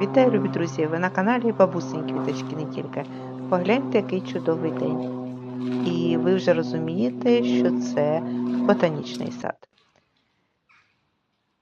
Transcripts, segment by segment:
Вітаю, любі друзі! Ви на каналі Бабусень Квіточки тільки. Погляньте, який чудовий день. І ви вже розумієте, що це ботанічний сад.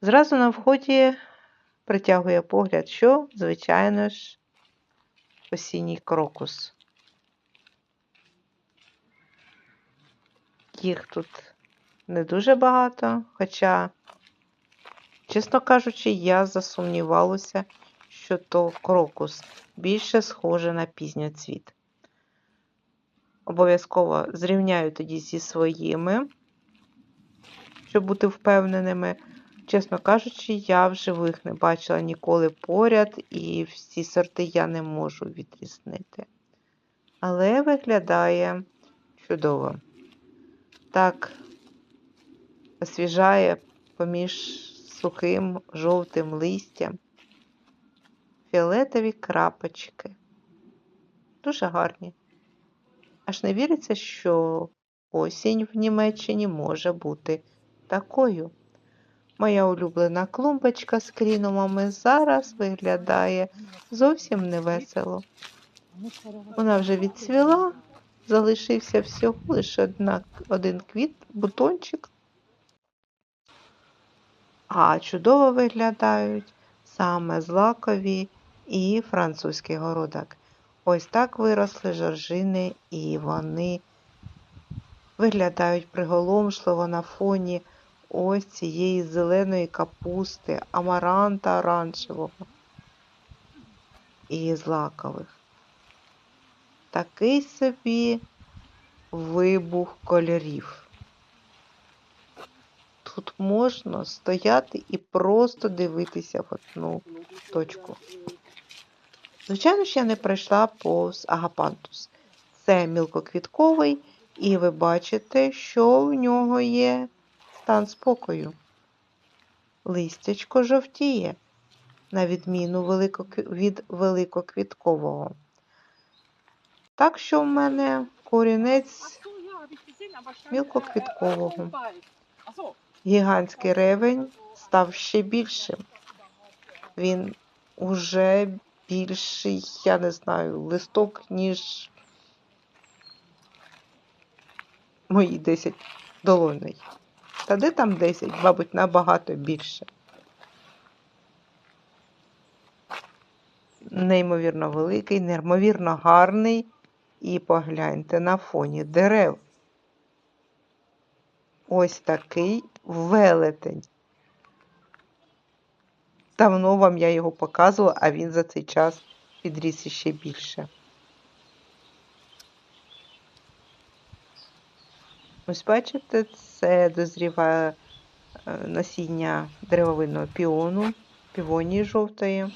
Зразу на вході притягує погляд, що, звичайно ж, осінній крокус. Їх тут не дуже багато, хоча, чесно кажучи, я засумнівалася, що то крокус більше схоже на пізньоцвіт. Обов'язково зрівняю тоді зі своїми, щоб бути впевненими. Чесно кажучи, я в живих не бачила ніколи поряд, і всі сорти я не можу відрізнити. Але виглядає чудово. Так освіжає поміж сухим жовтим листям фіолетові крапочки. Дуже гарні. Аж не віриться, що осінь в Німеччині може бути такою. Моя улюблена клумбочка з крінумами зараз виглядає зовсім невесело. Вона вже відцвіла, залишився всього лише одна, один квіт, бутончик. А чудово виглядають саме злакові і французький городок. Ось так виросли жоржини, і вони виглядають приголомшливо на фоні ось цієї зеленої капусти, амаранта оранжевого і злакових. Такий собі вибух кольорів. Тут можна стояти і просто дивитися в одну точку. Звичайно ж, я не пройшла повз агапантус. Це мілкоквітковий, і ви бачите, що в нього є стан спокою. Листячко жовтіє, на відміну від великоквіткового. Так що в мене корінець мілкоквіткового. Гігантський ревень став ще більшим. Він уже більший, я не знаю, листок, ніж мої 10 долоней. Та де там 10, мабуть, набагато більше. Неймовірно великий, неймовірно гарний. І погляньте на фоні дерев. Ось такий велетень. Давно вам я його показувала, а він за цей час підріс іще більше. Ось бачите, це дозріває е, насіння деревовинного піону, півонії жовтої.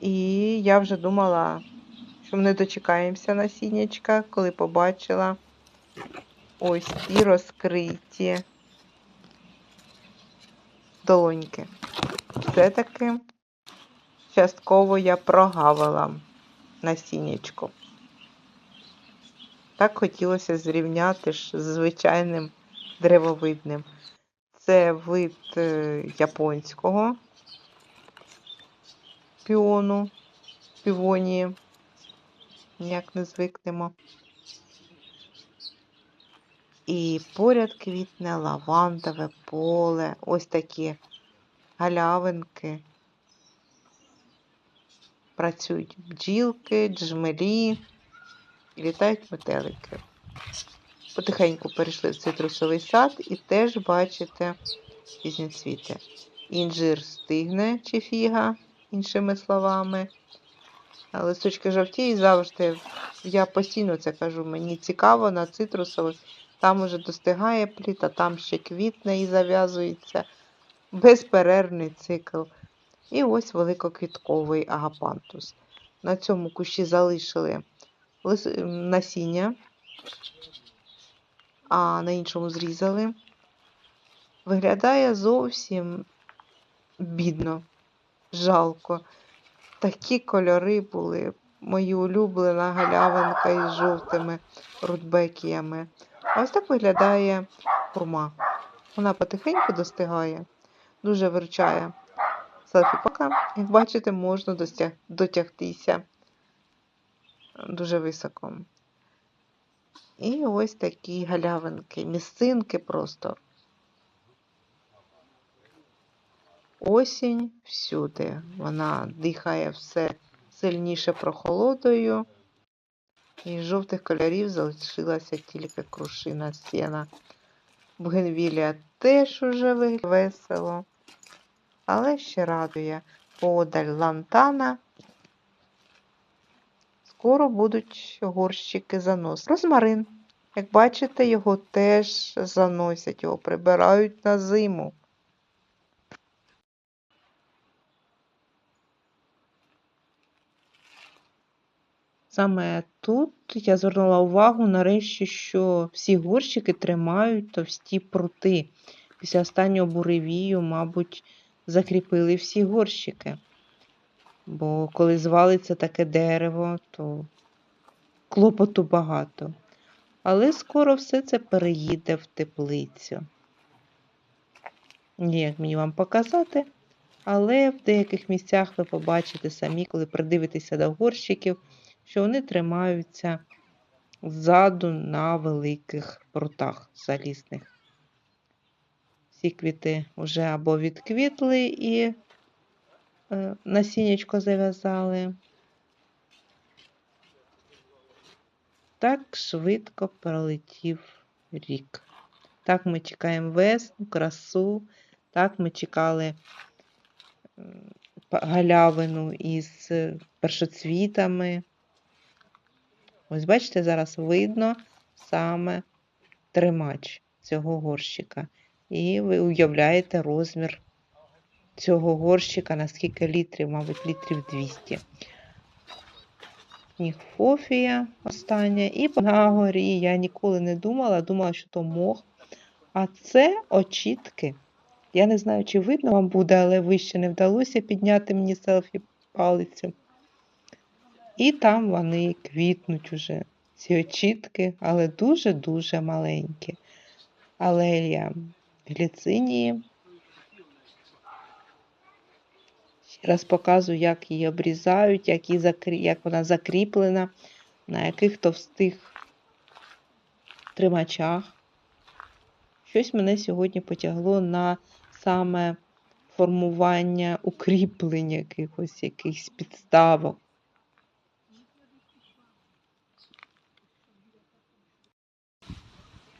І я вже думала, що ми не дочекаємося насіннячка, коли побачила ось ці розкриті долоньки. Все-таки частково я прогавила насіннячко. Так хотілося зрівняти ж з звичайним древовидним. Це вид е, японського піону, півонії. Ніяк не звикнемо. І поряд квітне лавандове поле, ось такі галявинки. Працюють бджілки, джмелі, і літають метелики. Потихеньку перейшли в цитрусовий сад і теж бачите пізніцвіти. Інжир стигне чи фіга, іншими словами. Листочки жовтіють завжди. Я постійно це кажу, мені цікаво на цитрусових. Там уже достигає плід, а там ще квітне і зав'язується. Безперервний цикл. І ось великоквітковий агапантус. На цьому кущі залишили насіння, а на іншому зрізали. Виглядає зовсім бідно, жалко. Такі кольори були. Мої улюблена галявинка із жовтими рудбекіями. Ось так виглядає хурма. Вона потихеньку достигає, дуже виручає селфі-пока, як бачите, можна дотягтися дуже високо. І ось такі галявинки, місцинки просто. Осінь всюди. Вона дихає все сильніше прохолодою. І з жовтих кольорів залишилася тільки крушина сіна. Бугенвілія теж уже весело, але ще радує подаль лантана. Скоро будуть горщики занос. Розмарин. Як бачите, його теж заносять, його прибирають на зиму. Саме тут я звернула увагу нарешті, що всі горщики тримають товсті прути. Після останнього буревію, мабуть, закріпили всі горщики. Бо коли звалиться таке дерево, то клопоту багато. Але скоро все це переїде в теплицю. Ніяк мені вам показати, але в деяких місцях ви побачите самі, коли придивитеся до горщиків, що вони тримаються ззаду на великих прутах залізних. Всі квіти вже або відквітли і е, насіннячко зав'язали. Так швидко пролетів рік. Так ми чекаємо весну, красу, так ми чекали галявину із першоцвітами. Ось, бачите, зараз видно саме тримач цього горщика. І ви уявляєте розмір цього горщика, на скільки літрів, мабуть, літрів 200. Ніхфофія остання. І на горі я ніколи не думала, думала, що то мох. А це очітки. Я не знаю, чи видно вам буде, але вище не вдалося підняти мені селфі палицю. І там вони квітнуть уже, ці очітки, але дуже-дуже маленькі. Алелія гліцинії. Ще раз показую, як її обрізають, як, її закрі... як вона закріплена, на яких товстих тримачах. Щось мене сьогодні потягло на саме формування укріплень якихось якихось підставок.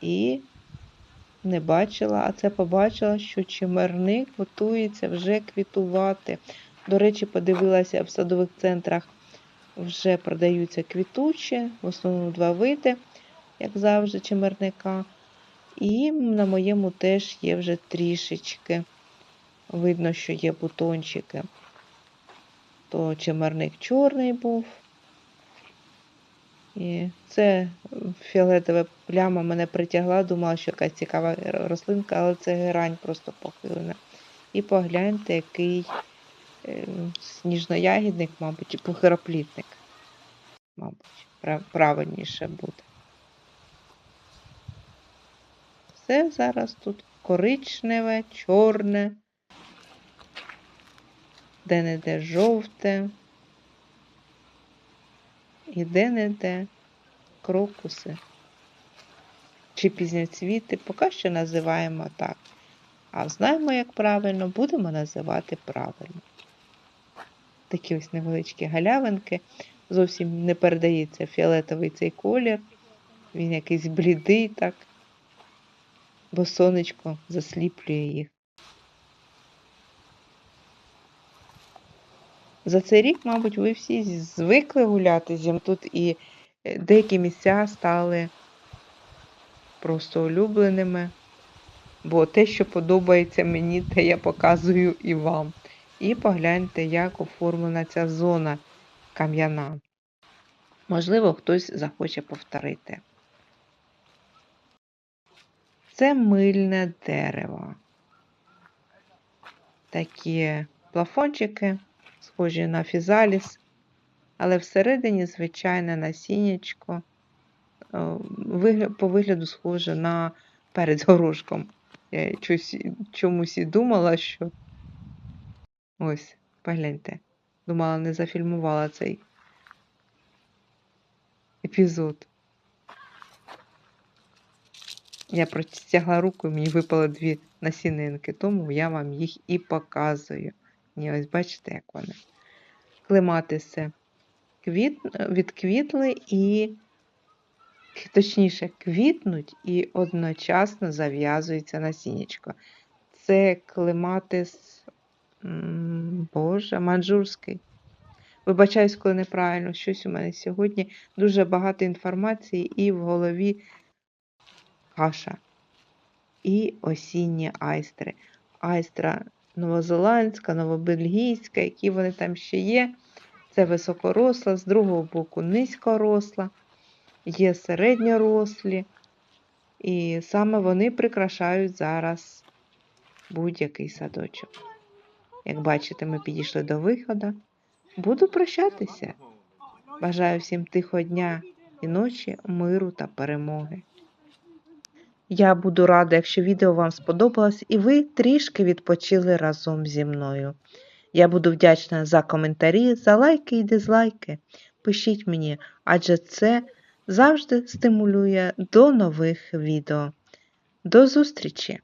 І не бачила, а це побачила, що чимерник готується вже квітувати. До речі, подивилася в садових центрах вже продаються квітучі, в основному два види, як завжди, чимерника. І на моєму теж є вже трішечки. Видно, що є бутончики. То чимерник чорний був. І це фіолетова пляма мене притягла, думала, що якась цікава рослинка, але це герань просто похилена. І погляньте, який е, сніжноягідник, мабуть, похироплітник. Мабуть, правильніше буде. Все зараз тут коричневе, чорне, де-не-де жовте. І де-не-де крокуси чи пізняцвіти, поки що називаємо так. А знаємо, як правильно, будемо називати правильно. Такі ось невеличкі галявинки. Зовсім не передається фіолетовий цей колір. Він якийсь блідий, так, бо сонечко засліплює їх. За цей рік, мабуть, ви всі звикли гуляти зі тут і е, деякі місця стали просто улюбленими. Бо те, що подобається мені, те я показую і вам. І погляньте, як оформлена ця зона кам'яна. Можливо, хтось захоче повторити. Це мильне дерево. Такі плафончики схожі на фізаліс, але всередині звичайне насіннячко, е, по вигляду схоже на перед горошком. Я чомусь і думала, що Ось, погляньте. Думала, не зафільмувала цей епізод. Я протягла руку, і мені випало дві насінинки, тому я вам їх і показую. Ні, ось бачите, як вони. Клематиси квіт... відквітли і, точніше, квітнуть і одночасно зав'язується насіннячко. Це клематис, боже, манджурський. Вибачаюсь, коли неправильно, щось у мене сьогодні дуже багато інформації і в голові каша. І осінні айстри. Айстра новозеландська, новобельгійська, які вони там ще є. Це високоросла, з другого боку низькоросла, є середньорослі. І саме вони прикрашають зараз будь-який садочок. Як бачите, ми підійшли до виходу. Буду прощатися. Бажаю всім тихого дня і ночі, миру та перемоги. Я буду рада, якщо відео вам сподобалось і ви трішки відпочили разом зі мною. Я буду вдячна за коментарі, за лайки і дизлайки. Пишіть мені, адже це завжди стимулює до нових відео. До зустрічі!